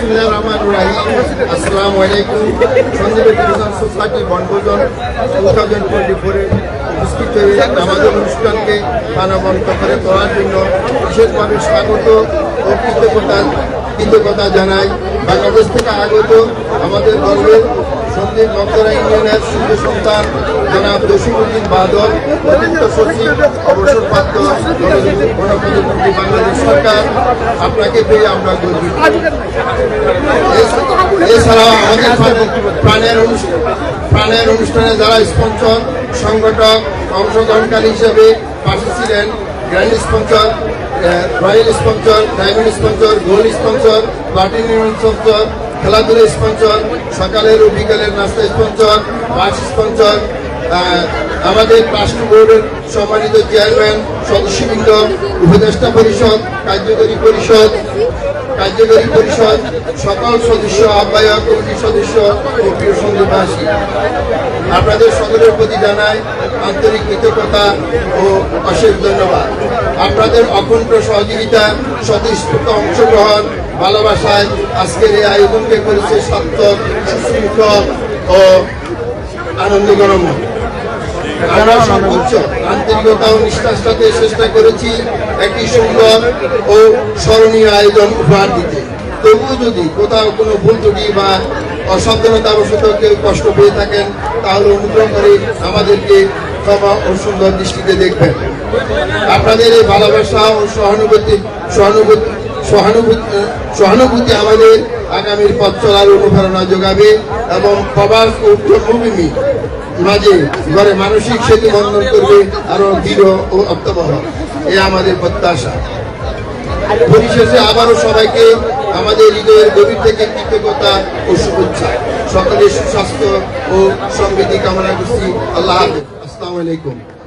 বিসমিল্লাহ রহমান রাহিম আসসালামু আলাইকুম সন্দীপ ডিভিশন সোসাইটি বনভোজন টু থাউজেন্ড টোয়েন্টি ফোরে উপস্থিত হয়ে আমাদের অনুষ্ঠানকে প্রাণবন্ত করে তোলার জন্য বিশেষভাবে স্বাগত ও কৃতজ্ঞতা কৃতজ্ঞতা জানাই। বাংলাদেশ থেকে আগত আমাদের গর্বের সন্দীপ নন্দরা ইউনিয়নের সূর্য সন্তান জনাব জসিমুদ্দিন বাদল, অতিরিক্ত সচিব অবসরপ্রাপ্ত গণপ্রজাতন্ত্রী বাংলাদেশ সরকার। আপনাকে পেয়ে আমরা গর্বিত। এছাড়াও আমাদের প্রাণের অনুষ্ঠান প্রাণের অনুষ্ঠানে যারা স্পন্সর সংগঠক, অংশগ্রহণকারী হিসেবে পাশে ছিলেন grand sponsor royal sponsor diamond sponsor gold sponsor platinum sponsor খেলাধুলা স্পন্সর, সকালের ও বিকালের নাস্তা স্পন্সর বাস স্পন্সর আমাদের ট্রাস্ট বোর্ডের সম্মানিত চেয়ারম্যান সদস্যবৃন্দ, উপদেষ্টা পরিষদ, কার্যকরী পরিষদ কার্যকরী পরিষদ, সকল সদস্য, আহ্বায়ক কমিটি সদস্য ও প্রিয় সঙ্গীবাসী আপনাদের সকলের প্রতি জানাই আন্তরিক কৃতজ্ঞতা ও অশেষ ধন্যবাদ। আপনাদের অকুণ্ঠ সহযোগিতা স্বতঃস্ফূর্ত অংশগ্রহণ ভালোবাসায় আজকের এই আয়োজনকে করেছে সার্থক সুশৃঙ্খল ও আনন্দগণময় আমরা সর্বোচ্চ আন্তরিকতা ও নিষ্ঠার সাথে চেষ্টা করেছি একটি সুন্দর ও স্মরণীয় আয়োজন উপহার দিতে। তবুও যদি কোথাও কোনো ভুল ত্রুটি বা অসাবধানতাবশত কেউ কষ্ট পেয়ে থাকেন, তাহলে অনুগ্রহ করে আমাদেরকে ক্ষমা ও সুন্দর দৃষ্টিতে দেখবেন। আপনাদের এই ভালোবাসা ও সহানুভূতি সহানুভূতি সহানুভূতি সহানুভূতি আমাদের আগামীর পথ চলার অনুপ্রেরণা যোগাবে এবং প্রবাস ও জন্মভূমি মাঝে ঘরে মানসিক সেতু বন্ধন করবে আরও দৃঢ় ও অর্থবহ। এ আমাদের প্রত্যাশা। পরিশেষে আবারও সবাইকে আমাদের হৃদয়ের গভীর থেকে কৃতজ্ঞতা ও শুভেচ্ছা। সকলের সুস্বাস্থ্য ও সমৃদ্ধি কামনা করছি। আল্লাহ হাফেজ। আলাইকুম।